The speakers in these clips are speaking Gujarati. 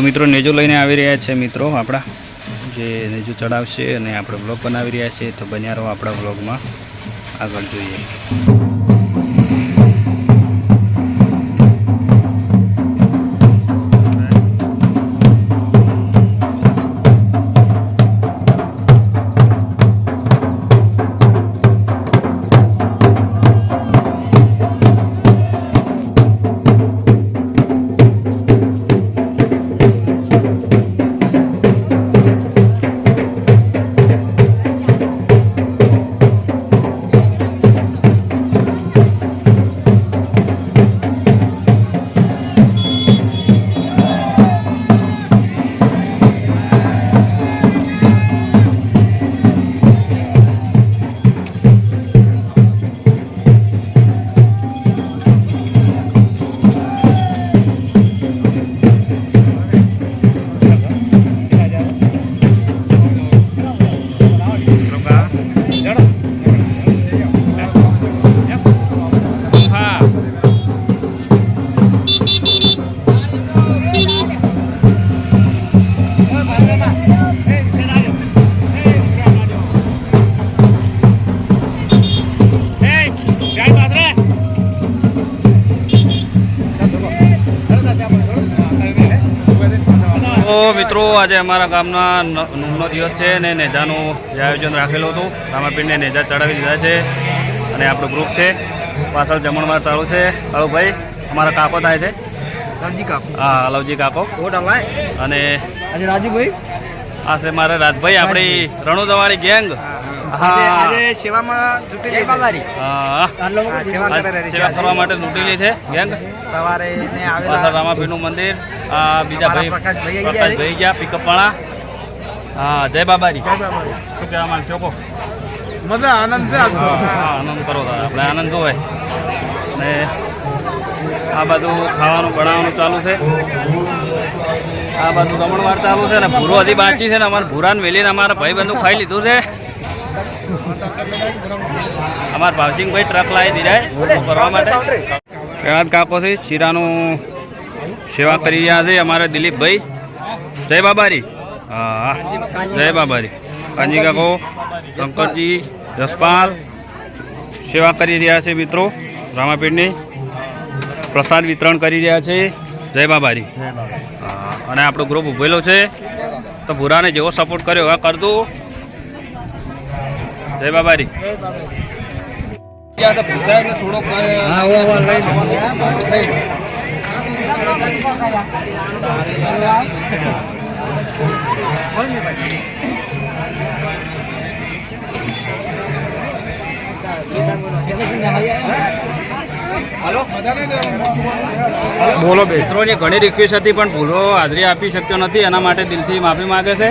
તો મિત્રો નેજો લઈને આવી રહ્યા છે મિત્રો આપણા, જે નેજો ચડાવશે અને આપણે બ્લોગ બનાવી રહ્યા છીએ, તો બન્યા રહો આપણા બ્લોગમાં આગળ જોઈએ. મિત્રો આજે અમારા ગામના નૂનો દિવસ છે ને નેજાનું જે આયોજન રાખેલું હતું. રામાપીરને નેજા ચડાવી દીધા છે અને આપણું ગ્રુપ છે. પાછળ જમણવાર ચાલુ છે. હવે ભાઈ અમારા કાકો થાય છે. રાજી કાકો. હા અલવજી કાકો. અને આજે રાજુભાઈ આ છે મારા રાજભાઈ આપણી રણોદવાળી ગેંગ. આજે હા સેવામાં જુટેલી છે. હા. સેવા કરવા માટે લૂંટેલી છે ગેંગ સવારે પાછળ મંદિર આ બીજા ભાઈ પ્રકાશભાઈ ગયા પિકઅપ વાળા હા જય બાબારી. બાબા. શું કહેવા મજા આનંદ છે હા, આનંદ કરો આપણે આનંદ હોય. અને આ બધું ખાવાનું બનાવવાનું ચાલુ છે. આ બધું રમણવાર ચાલુ છે ને ભૂરો હજી બાકી છે ને અમારે ભૂરાને વેલીને અમારા ભાઈ બંધુ ખાઈ લીધું છે. અમારા ભાવસિંગભાઈ ટ્રક લાવી દીધા કરવા માટે. કયાદ કાકોથી શીરાનું સેવા કરી રહ્યા છે અમારા દિલીપભાઈ. જય બાબારી. હા જય બાબારી. કાંજી કાકો શંકરજી જસપાલ સેવા કરી રહ્યા છે મિત્રો. રામાપીઠની પ્રસાદ વિતરણ કરી રહ્યા છે. જય બાબારી. અને આપણો ગ્રુપ ઉભેલો છે. તો ભૂરાને જેવો સપોર્ટ કર્યો એવા કર દો જય બાબારી. બોલો મિત્રોની ઘણી રિક્વેસ્ટ હતી પણ ભૂરો હાજરી આપી શક્યો નથી એના માટે દિલથી માફી માગે છે.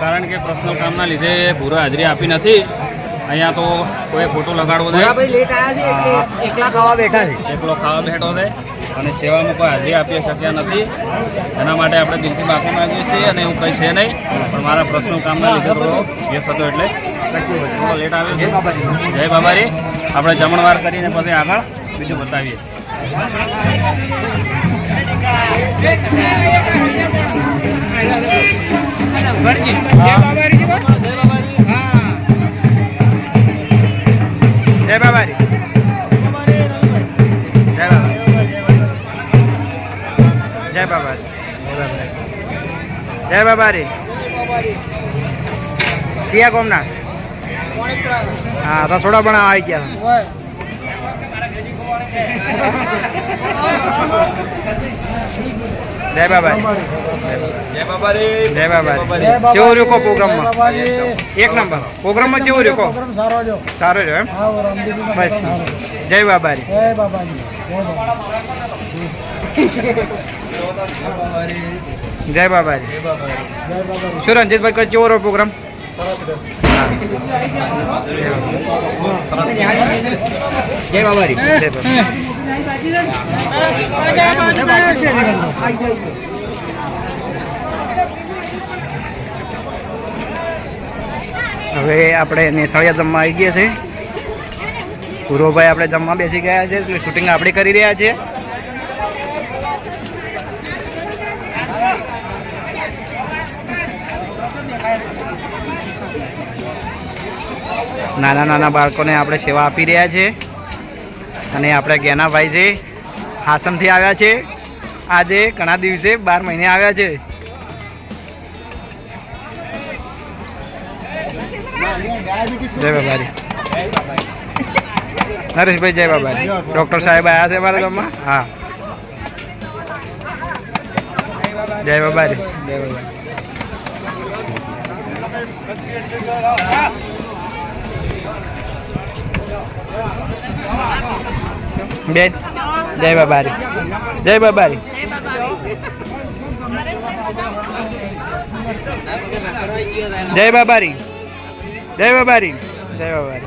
કારણ કે પર્સનલ કામના લીધે ભૂરો હાજરી આપી નથી. અહીંયા તો કોઈ ફોટો લગાડવો છે ભોળાભાઈ લેટ આવ્યા છે એટલે એકલા ખાવા બેઠા છે. એકલો ખાવા બેઠો છે અને સેવામાં કોઈ હાજરી આપી શક્યા નથી. એના માટે આપણે દિલથી માફી માંગીએ છીએ અને એવું કંઈ છે નહીં. પણ મારા પ્રશ્નો કામના લીધે થોડો વ્યસ્ત હતો એટલે. થોડો લેટ આવ્યો જય છે બાબાજી. જય બાબારી આપણે જમણવાર કરીને પછી આગળ બીજું બતાવીએ. જય જય બાબારી. ક્યાં કોમના હા રસોડા પણ આવી ગયા. જય બાબા જય જય બાબારી. કેવું રહ્યો કો પ્રોગ્રામમાં એક નંબર. પ્રોગ્રામમાં કેવું રહ્યો કો સારો રહ્યો. એમ? બસ જય બાબારી. જય બાબારી શું રંજીતભાઈ કોઈ કેવો રહ્યો પ્રોગ્રામ જય બાબારી જય હવે આપણે નેસાળિયા જમવા આવી ગયા છે. ગુરુભાઈ આપણે જમવા બેસી ગયા છે એટલે શૂટિંગ આપણે કરી રહ્યા છીએ નાના નાના બાળકોને આપણે સેવા આપી રહ્યા છે. અને આપણે ગેનાભાઈ છે હાસમથી આવ્યા છે. આજે ઘણા દિવસે બાર મહિને આવ્યા છે. જય બાબારી નરેશભાઈ, જય બાબારી ડૉક્ટર સાહેબ આવ્યા છે અમારા ગામમાં? હા. જય બાબારી જય બાબારી બેન જય બાબારી. જય બાબારી. જય બાબારી. જય બાબારી. જય બાબારી.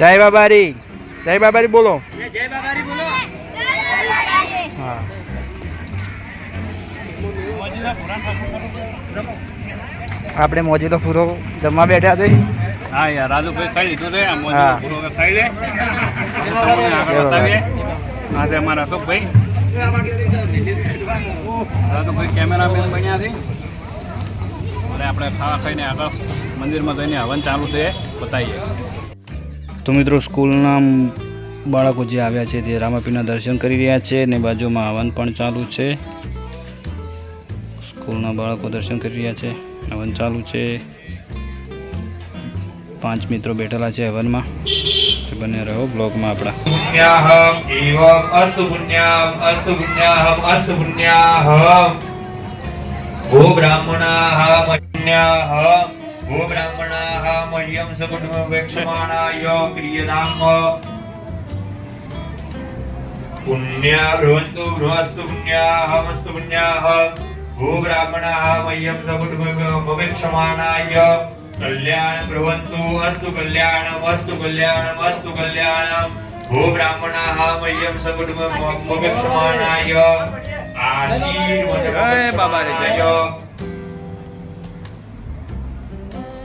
જય બાબારી. જય બાબારી બોલો. હા આપણે મોજી તો પૂરો જમવા બેઠા છે. હા યાર રાજુભાઈ ખાઈ લીધું છે. આમ હા. પૂરો ખાઈ લે. આગળ બતાવીએ. આજે અમારા અશોકભાઈ. રાજુભાઈ કેમેરામેન બન્યા છે. અને આપણે ખાવા ખાઈને આગળ મંદિરમાં જઈને હવન ચાલુ છે. બતાવીએ. તો મિત્રો, સ્કૂલના બાળકો જે આવ્યા છે તે રામાપીના દર્શન કરી રહ્યા છે ને બાજુમાં હવન પણ ચાલુ છે. સ્કૂલના બાળકો દર્શન કરી રહ્યા છે. હવન ચાલુ છે. પાંચ મિત્રો બેઠેલા છે હવનમાં. બને રહો બ્લોગમાં આપણા. એવમ અસ્તુ પુણ્યામ અસ્તુ પુણ્યાહમ मह्यं सकुटुम्बवेक्षमाणाय क्रियताम् पुण्या भ्रुवन्तु भ्रुवस्तु पुण्याहम अस्तु पुण्याहम भो ब्राह्मणाः मह्यं सकुटुम्बवेक्षमाणाय कल्याण भ्रुवन्तु अस्तु कल्याणम्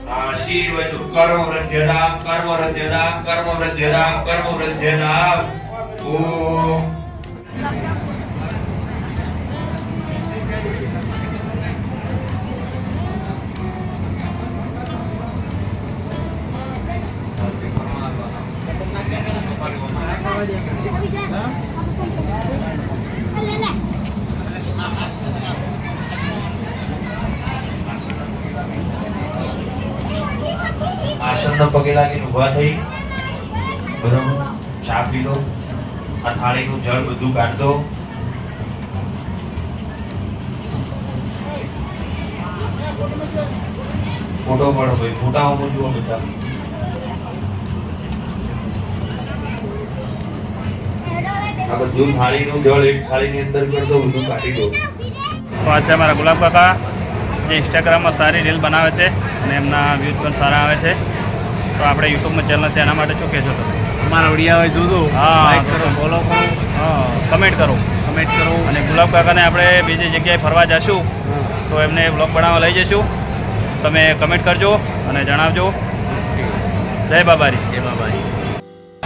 આશીર્વદ કર્મ વૃદ્ધ્યદામ કર્મ વૃદ્ધ્યદામ કર્મ વૃદ્ધ્યદામ કર્મ વૃદ્ધ્યદામ ઓમ Hãy subscribe cho kênh આસનના પગે લાગીને ઊભા થઈ, ગરમ ચા પી લો, આ થાળીનું જળ બધું કાઢ દો ફોટો પડો ભાઈ ફોટાઓમાં જુઓ બધા. આ બધું થાળીનું જળ એક થાળીની અંદર કરી બધું કાઢી દો. તો આ છે અમારા ગુલાબ કાકા, જે ઇન્સ્ટાગ્રામમાં સારી રીલ બનાવે છે અને એમના વ્યૂઝ પણ સારા આવે છે. તો આપણે યુટ્યુબમાં ચેનલ છે એના માટે શું કહેશો તમે? અમારા વિડીયા હોય જોજો હા, લાઈક કરો ફોલો કરો. હા કમેન્ટ કરો. કમેન્ટ કરો. અને ગુલાબ કાકાને આપણે બીજી જગ્યાએ ફરવા જશું તો એમને બ્લોગ બનાવવા લઈ જઈશું. તમે કમેન્ટ કરજો અને જણાવજો. જય બાબારી. જય બાબારી.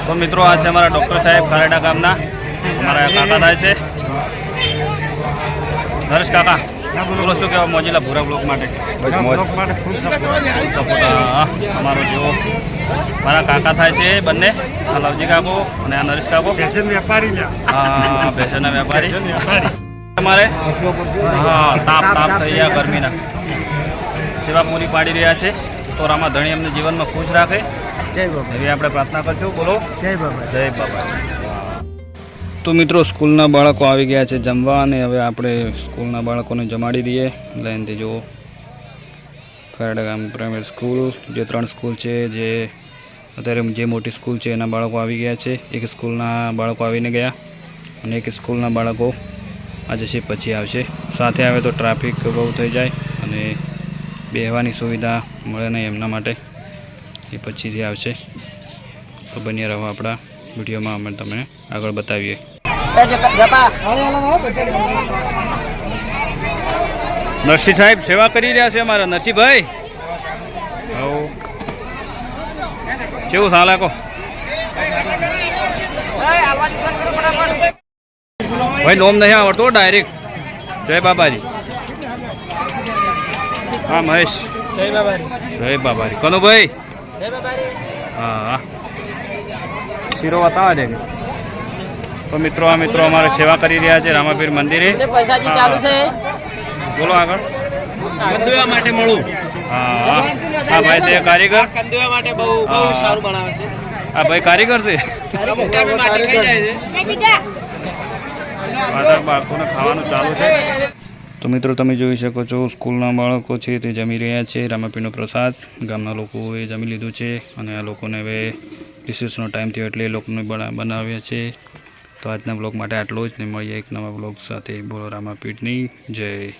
તો મિત્રો આ છે અમારા ડૉક્ટર સાહેબ ખારેડા ગામના. અમારા કાકા થાય છે. નરેશ કાકા. બોલો શું કહેવા મોજીલા ભૂરા બ્લોક માટે. સપોર્ટ હા, અમારો જેવો મારા કાકા થાય છે બંને. આ લવજી કાકો અને આ નરેશ કાકો. હા ભેસનના વેપારી. તમારે હા તાપ તાપ થઈ ગયા ગરમીના. સેવા પૂરી પાડી રહ્યા છે. તો રામા ધણી એમને જીવનમાં ખુશ રાખે. જય બાબા. એવી આપણે પ્રાર્થના કરશું. બોલો. જય બાબા. જય બાબા. તો મિત્રો, સ્કૂલના બાળકો આવી ગયા છે જમવા અને હવે આપણે સ્કૂલના બાળકોને જમાડી દઈએ. લાઈનથી જુઓ. ગામ પ્રાઇમરી સ્કૂલ જે ત્રણ સ્કૂલ છે, જે અત્યારે જે મોટી સ્કૂલ છે, એના બાળકો આવી ગયા છે. એક સ્કૂલના બાળકો આવીને ગયા અને એક સ્કૂલના બાળકો આજે છે પછી આવશે. સાથે આવે તો ટ્રાફિક બહુ થઈ જાય અને બેહવાની સુવિધા મળે નહીં એમના માટે. એ પછીથી આવશે. તો બન્યા રહો આપણા. વિડીયોમાં અમે તમને આગળ બતાવીએ. નરસિંહ સાહેબ સેવા કરી રહ્યા છે અમારા. નરસિંહભાઈ? હવ. કેવું ચાલે કો ભાઈ નોમ નહીં આવડતો ડાયરેક્ટ જય બાબાજી. હા મહેશ. જય બાબારી જય બાબાજી. કનુભાઈ? જય હા હા. શીરો બતાવા દે તો મિત્રો આ મિત્રો અમારે સેવા કરી રહ્યા છે રામાપીર મંદિરે. પૈસાજી ચાલુ છે. બોલો આગળ. કંદોયા માટે મળું. હા હા. હા ભાઈ તે કારીગર. કંદોયા માટે બહુ હા. બહુ સારું બનાવે છે. આ ભાઈ કારીગર છે? મુકામી માટે કઈ જાય છે. પાછળ બાળકોને ખાવાનું ચાલુ છે. તો મિત્રો તમે જોઈ શકો છો સ્કૂલના બાળકો છે તે જમી રહ્યા છે રામાપીરનો પ્રસાદ. ગામના લોકોએ જમી લીધું છે અને આ લોકોને હવે રિસેસનો ટાઈમ થયો એટલે એ લોકોને બના- બનાવ્યા છે. તો આજના બ્લોગ માટે આટલો જ ને મળીએ એક નવા બ્લોગ સાથે. બોલો રામાપીઠની. જય